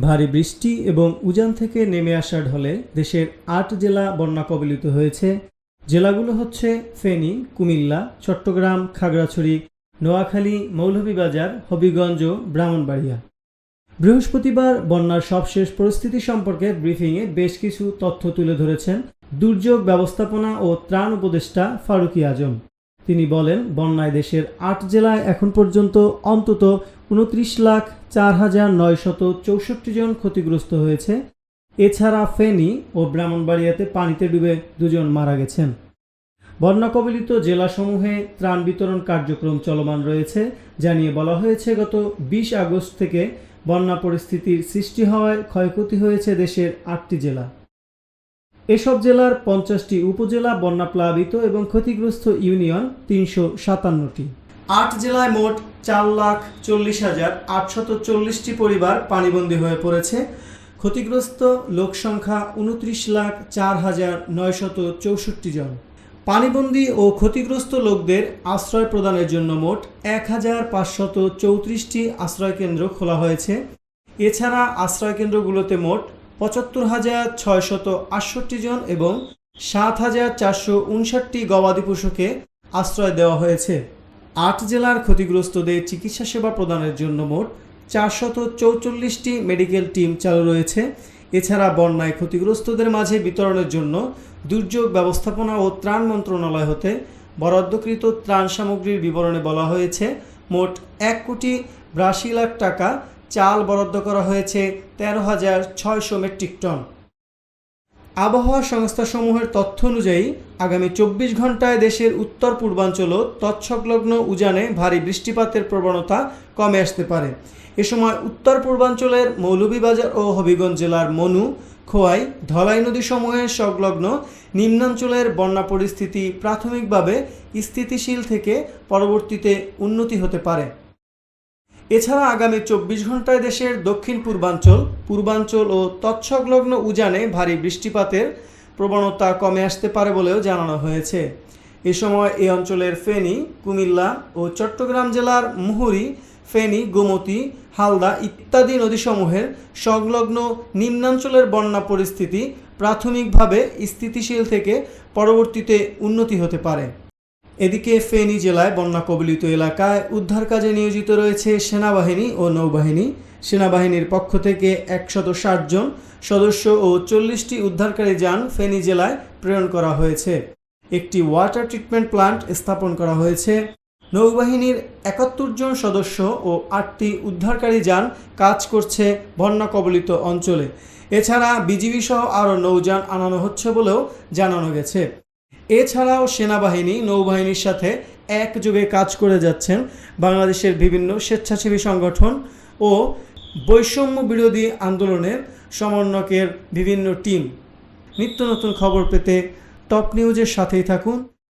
ভারী বৃষ্টি এবং উজান থেকে নেমে আসা ঢলে দেশের আট জেলা বন্যা কবলিত হয়েছে। জেলাগুলো হচ্ছে ফেনী, কুমিল্লা, চট্টগ্রাম, খাগড়াছড়ি, নোয়াখালী, মৌলভীবাজার, হবিগঞ্জ ব্রাহ্মণবাড়িয়া। বৃহস্পতিবার বন্যার সবশেষ পরিস্থিতি সম্পর্কে ব্রিফিংয়ে বেশ কিছু তথ্য তুলে ধরেছেন দুর্যোগ ব্যবস্থাপনা ও ত্রাণ উপদেষ্টা ফারুকি আজম। তিনি বলেন, বন্যায় দেশের আট জেলায় এখন পর্যন্ত অন্তত উনত্রিশ লাখ চার হাজার নয়শত চৌষট্টি জন ক্ষতিগ্রস্ত হয়েছে। এছাড়া ফেনী ও ব্রাহ্মণবাড়িয়াতে পানিতে ডুবে দুজন মারা গেছেন। বন্যা কবলিত জেলাসমূহে ত্রাণ বিতরণ কার্যক্রম চলমান রয়েছে। জানিয়ে বলা হয়েছে, গত বিশ আগস্ট থেকে বন্যা পরিস্থিতির সৃষ্টি হওয়ায় ক্ষয়ক্ষতি হয়েছে দেশের আটটি জেলা। এসব জেলার পঞ্চাশটি উপজেলা বন্যা প্লাবিত এবং ক্ষতিগ্রস্ত ইউনিয়ন তিনশো সাতান্নটি। আট জেলায় মোট চার লাখ চল্লিশ হাজার আটশত চল্লিশটি পরিবার পানিবন্দী হয়ে পড়েছে। ক্ষতিগ্রস্ত লোক সংখ্যা উনত্রিশ লাখ চার হাজার নয়শত চৌষট্টি জন। পানিবন্দী ও ক্ষতিগ্রস্ত লোকদের আশ্রয় প্রদানের জন্য মোট এক হাজার পাঁচশত চৌত্রিশটি আশ্রয়কেন্দ্র খোলা হয়েছে। এছাড়া আশ্রয়কেন্দ্রগুলোতে মোট পঁচাত্তর হাজার ছয়শত আটষট্টি জন এবং সাত হাজার চারশো উনষাটটি গবাদি পশুকে আশ্রয় দেওয়া হয়েছে। আট জেলার ক্ষতিগ্রস্তদের চিকিৎসা সেবা প্রদানের জন্য মোট চারশত চৌচল্লিশটি মেডিকেল টিম চালু রয়েছে। এছাড়া বন্যায় ক্ষতিগ্রস্তদের মাঝে বিতরণের জন্য দুর্যোগ ব্যবস্থাপনা ও ত্রাণ মন্ত্রণালয় হতে বরাদ্দকৃত ত্রাণ সামগ্রীর বিবরণে বলা হয়েছে, মোট এক কোটি বিরাশি লাখ টাকা চাল বরাদ্দ করা হয়েছে তেরো হাজার ছয়শো মেট্রিক টন। আবহাওয়া সংস্থাসমূহের তথ্য অনুযায়ী, আগামী চব্বিশ ঘন্টায় দেশের উত্তর পূর্বাঞ্চল তৎসংলগ্ন উজানে ভারী বৃষ্টিপাতের প্রবণতা কমে আসতে পারে। এ সময় উত্তর পূর্বাঞ্চলের মৌলভীবাজার ও হবিগঞ্জ জেলার মনু, খোয়াই, ধলাই নদী সমূহের সংলগ্ন নিম্নাঞ্চলের বন্যা পরিস্থিতি প্রাথমিকভাবে স্থিতিশীল থেকে পরবর্তীতে উন্নতি হতে পারে। এছাড়া আগামী চব্বিশ ঘন্টায় দেশের দক্ষিণ পূর্বাঞ্চল পূর্বাঞ্চল ও তৎসংলগ্ন উজানে ভারী বৃষ্টিপাতের প্রবণতা কমে আসতে পারে বলেও জানানো হয়েছে। এ সময় এই অঞ্চলের ফেনী, কুমিল্লা ও চট্টগ্রাম জেলার মুহুরী, ফেনী, গোমতী, হালদা ইত্যাদি নদীসমূহের সংলগ্ন নিম্নাঞ্চলের বন্যা পরিস্থিতি প্রাথমিকভাবে স্থিতিশীল থেকে পরবর্তীতে উন্নতি হতে পারে। এদিকে ফেনী জেলায় বন্যা কবলিত এলাকায় উদ্ধার কাজে নিয়োজিত রয়েছে সেনাবাহিনী ও নৌবাহিনী। সেনাবাহিনীর পক্ষ থেকে একশত জন সদস্য ও চল্লিশটি উদ্ধারকারী যান ফেনী জেলায় প্রেরণ করা হয়েছে। একটি ওয়াটার ট্রিটমেন্ট প্লান্ট স্থাপন করা হয়েছে। নৌবাহিনীর একাত্তর জন সদস্য ও আটটি উদ্ধারকারী যান কাজ করছে বন্যা কবলিত অঞ্চলে। এছাড়া বিজিবি সহ আরও নৌযান আনানো হচ্ছে বলেও জানানো গেছে। এছাড়াও সেনাবাহিনী, নৌবাহিনীর সাথে একযোগে কাজ করে যাচ্ছেন বাংলাদেশের বিভিন্ন স্বেচ্ছাসেবী সংগঠন ও বৈষম্য বিরোধী আন্দোলনের সমন্বয়কের বিভিন্ন টিম। নিত্য নতুন খবর পেতে টপ নিউজের সাথেই থাকুন।